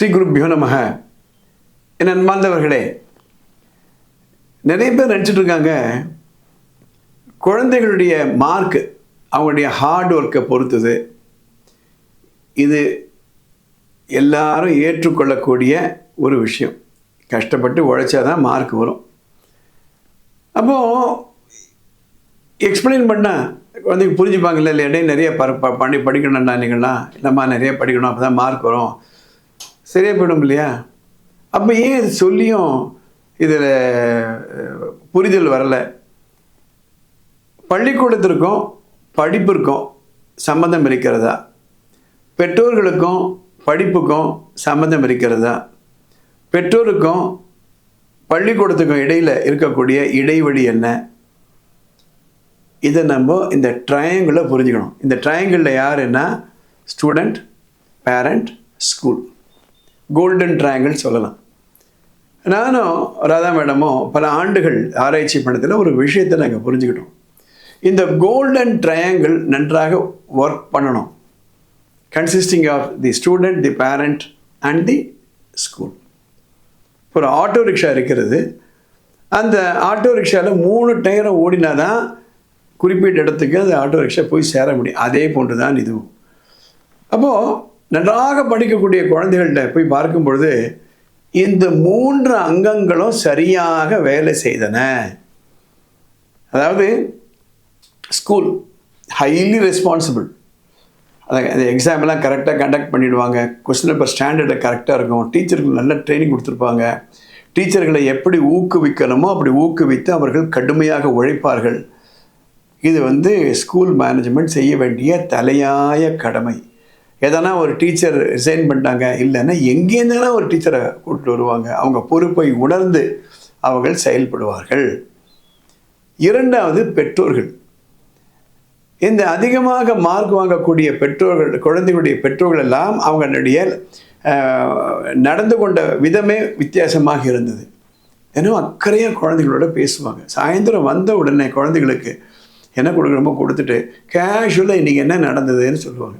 ஸ்ரீ குருப்பியோ நமக. என் அன்பார்ந்தவர்களே நிறைய பேர் நினச்சிட்டு இருக்காங்க குழந்தைகளுடைய மார்க் அவங்களுடைய ஹார்ட் ஒர்க்கை பொறுத்தது. இது எல்லாரும் ஏற்றுக்கொள்ளக்கூடிய ஒரு விஷயம். கஷ்டப்பட்டு உழைச்சாதான் மார்க் வரும். அப்போது எக்ஸ்பிளைன் பண்ணால் குழந்தைங்க புரிஞ்சுப்பாங்கல்ல இல்லை இடையே நிறைய ப ப- பண்ணி படிக்கணும்டா நீங்களாம் இல்லைம்மா நிறைய படிக்கணும் அப்போ தான் மார்க் வரும். சரியாக போயிடும் இல்லையா? அப்போ ஏன் இது சொல்லியும் இதில் புரிதல் வரலை? பள்ளிக்கூடத்திற்கும் படிப்பிற்கும் சம்மந்தம் இருக்கிறதா? பெற்றோர்களுக்கும் படிப்புக்கும் சம்மந்தம் இருக்கிறதா? பெற்றோருக்கும் பள்ளிக்கூடத்துக்கும் இடையில் இருக்கக்கூடிய இடைவெளி என்ன? இதை நம்ம இந்த ட்ரையாங்கிளை புரிஞ்சுக்கணும். இந்த ட்ரையாங்கிளில் யாருன்னா student parent school golden triangle சொல்லலாம். நானும் ராதா மேடமும் பல ஆண்டுகள் ஆராய்ச்சி பண்ணதில் ஒரு விஷயத்தை நாங்கள் புரிஞ்சுக்கிட்டோம். இந்த கோல்டன் ட்ரையாங்கிள் நன்றாக ஒர்க் பண்ணணும். Consisting of the student the parent and the school ஒரு ஆட்டோ ரிக்ஷா இருக்கிறது. அந்த ஆட்டோ ரிக்ஷாவில் மூணு டயரும் ஓடினா தான் குறிப்பிட்ட இடத்துக்கு அந்த ஆட்டோ ரிக்ஷா போய் சேர முடியும். அதே போன்று தான் இதுவும். அப்போது நன்றாக படிக்கக்கூடிய குழந்தைகள்கிட்ட போய் பார்க்கும் பொழுது இந்த மூன்று அங்கங்களும் சரியாக வேலை செய்தன. அதாவது ஸ்கூல் ஹைலி ரெஸ்பான்சிபிள் அதை அந்த எக்ஸாம்லாம் கரெக்டாக கண்டக்ட் பண்ணிவிடுவாங்க கொஸ்டின் பேப்பர் ஸ்டாண்டர்டில் கரெக்டாக இருக்கும். டீச்சருக்கு நல்ல ட்ரைனிங் கொடுத்துருப்பாங்க. டீச்சர்களை எப்படி ஊக்குவிக்கணுமோ அப்படி ஊக்குவித்து அவர்கள் கடுமையாக உழைப்பார்கள். இது வந்து ஸ்கூல் மேனேஜ்மெண்ட் செய்ய வேண்டிய தலையாய கடமை. எதனா ஒரு டீச்சர் ரிசைன் பண்ணிட்டாங்க இல்லைன்னா எங்கேருந்தாலும் ஒரு டீச்சரை கூப்பிட்டு வருவாங்க. அவங்க பொறுப்பை உணர்ந்து அவர்கள் செயல்படுவார்கள். இரண்டாவது பெற்றோர்கள். இந்த அதிகமாக மார்க் வாங்கக்கூடிய பெற்றோர்கள் குழந்தைகளுடைய பெற்றோர்கள் எல்லாம் அவங்களுடைய நடந்து கொண்ட விதமே வித்தியாசமாக இருந்தது. ஏன்னா அக்கறையாக குழந்தைகளோட பேசுவாங்க. சாயந்தரம் வந்த உடனே குழந்தைகளுக்கு என்ன கொடுக்கணுமோ கொடுத்துட்டு கேஷுவலாக இன்றைக்கி என்ன நடந்ததுன்னு சொல்லுவாங்க.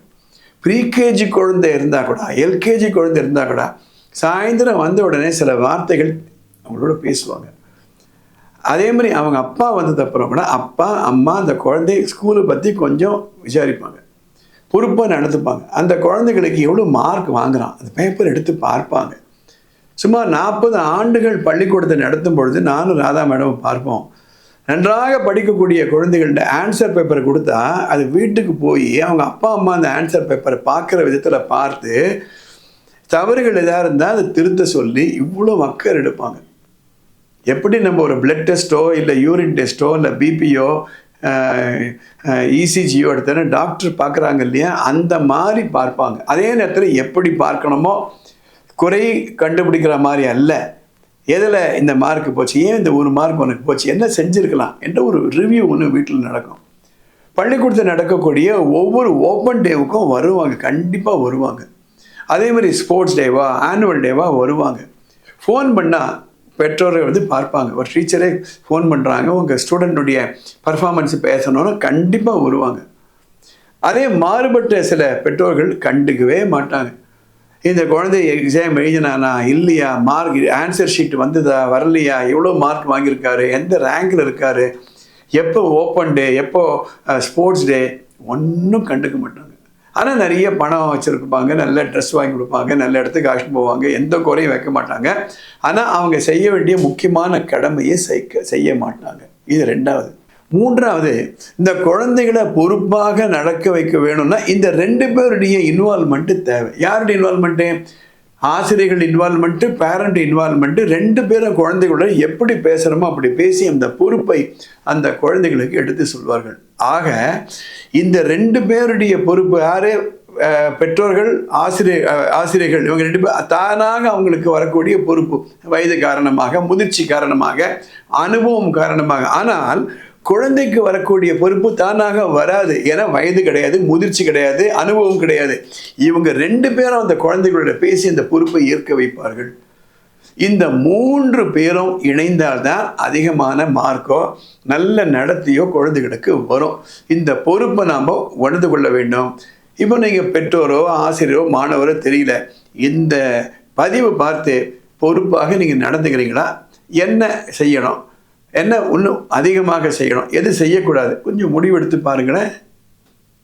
ப்ரீகேஜி குழந்தை இருந்தால் கூட எல்கேஜி குழந்தை இருந்தால் கூட சாயந்தரம் வந்த உடனே சில வார்த்தைகள் அவங்களோட பேசுவாங்க. அதே மாதிரி அவங்க அப்பா வந்தது அப்புறம் கூட அப்பா அம்மா அந்த குழந்தை ஸ்கூலை பற்றி கொஞ்சம் விசாரிப்பாங்க. பொறுப்பாக நடந்துப்பாங்க. அந்த குழந்தைகளுக்கு எவ்வளோ மார்க் வாங்குகிறான் அந்த பேப்பர் எடுத்து பார்ப்பாங்க. சுமார் நாற்பது ஆண்டுகள் பள்ளிக்கூடத்தை நடத்தும் பொழுது நானும் ராதா மேடம் பார்ப்போம். நன்றாக படிக்கக்கூடிய குழந்தைகள்கிட்ட ஆன்சர் பேப்பரை கொடுத்தா அது வீட்டுக்கு போய் அவங்க அப்பா அம்மா அந்த ஆன்சர் பேப்பரை பார்க்குற விதத்தில் பார்த்து தவறுகள் எதாக இருந்தால் அதை திருத்த சொல்லி இவ்வளோ மக்கள் எடுப்பாங்க. எப்படி நம்ம ஒரு பிளட் டெஸ்ட்டோ இல்லை யூரின் டெஸ்ட்டோ இல்லை பிபியோ இசிஜியோ எடுத்தோன்னா டாக்டர் பார்க்குறாங்க இல்லையா? அந்த மாதிரி பார்ப்பாங்க. அதே நேரத்தில் எப்படி பார்க்கணுமோ குறை கண்டுபிடிக்கிற மாதிரி அல்ல. எதில் இந்த மார்க் போச்சு? ஏன் இந்த ஒரு மார்க் உனக்கு போச்சு? என்ன செஞ்சுருக்கலாம்? என்ற ஒரு ரிவ்யூ ஒன்று வீட்டில் நடக்கும். பள்ளிக்கூடத்தில் நடக்கக்கூடிய ஒவ்வொரு ஓப்பன் டேவுக்கும் வருவாங்க. கண்டிப்பாக வருவாங்க. அதே மாதிரி ஸ்போர்ட்ஸ் டேவா ஆனுவல் டேவா வருவாங்க. ஃபோன் பண்ணால் பெற்றோரை வந்து பார்ப்பாங்க. ஒரு டீச்சரே ஃபோன் பண்ணுறாங்க உங்கள் ஸ்டூடெண்ட்டுடைய பர்ஃபார்மன்ஸ் பேசணும்னு கண்டிப்பாக வருவாங்க. அதே மாறுபட்ட சில பெற்றோர்கள் கண்டுக்கவே மாட்டாங்க. இந்த குழந்தை எக்ஸாம் எழுதினானா இல்லையா? மார்க் ஆன்சர் ஷீட் வந்ததா? வரலையா? எவ்வளோ மார்க் வாங்கியிருக்காரு? எந்த ரேங்கில் இருக்காரு? எப்போ ஓப்பன் டே எப்போ ஸ்போர்ட்ஸ் டே ஒன்றும் கண்டுக்க மாட்டாங்க. ஆனால் நிறைய பணம் வச்சுருப்பாங்க. நல்ல ட்ரெஸ் வாங்கி கொடுப்பாங்க. நல்ல இடத்துக்கு அழைச்சிட்டு போவாங்க. எந்த குறையும் வைக்க மாட்டாங்க. ஆனால் அவங்க செய்ய வேண்டிய முக்கியமான கடமையை செய்ய செய்ய மாட்டாங்க. இது ரெண்டாவது. மூன்றாவது இந்த குழந்தைகளை பொறுப்பாக நடக்க வைக்க வேணும்னா இந்த ரெண்டு பேருடைய இன்வால்மெண்ட்டு தேவை. யாருடைய இன்வால்மெண்ட்டு ஆசிரியர்கள் இன்வால்மெண்ட்டு பேரண்ட் இன்வால்மெண்ட்டு ரெண்டு பேரும் குழந்தைகளோட எப்படி பேசுகிறோமோ அப்படி பேசி அந்த பொறுப்பை அந்த குழந்தைகளுக்கு எடுத்து சொல்வார்கள். ஆக இந்த ரெண்டு பேருடைய பொறுப்பு யாரு? பெற்றோர்கள் ஆசிரியர் ஆசிரியர்கள் இவங்க ரெண்டு பேர் தானாக அவங்களுக்கு வரக்கூடிய பொறுப்பு. வயது காரணமாக முதிர்ச்சி காரணமாக அனுபவம் காரணமாக. ஆனால் குழந்தைக்கு வரக்கூடிய பொறுப்பு தானாக வராது. ஏன்னா வயது கிடையாது முதிர்ச்சி கிடையாது அனுபவம் கிடையாது. இவங்க ரெண்டு பேரும் அந்த குழந்தைகளோட பேசி அந்த பொறுப்பை ஏற்க வைப்பார்கள். இந்த மூன்று பேரும் இணைந்தால்தான் அதிகமான மார்க்கோ நல்ல நடத்தியோ குழந்தைகளுக்கு வரும். இந்த பொறுப்பை நாம் உணர்ந்து கொள்ள வேண்டும். இப்போ நீங்கள் பெற்றோரோ ஆசிரியரோ மாணவரோ தெரியல. இந்த பதிவு பார்த்து பொறுப்பாக நீங்கள் நடந்துக்கிறீங்களா? என்ன செய்யணும்? என்ன இன்னும் அதிகமாக செய்யணும். எது செய்யக்கூடாது? கொஞ்சம் முடிவெடுத்து பாருங்களேன்.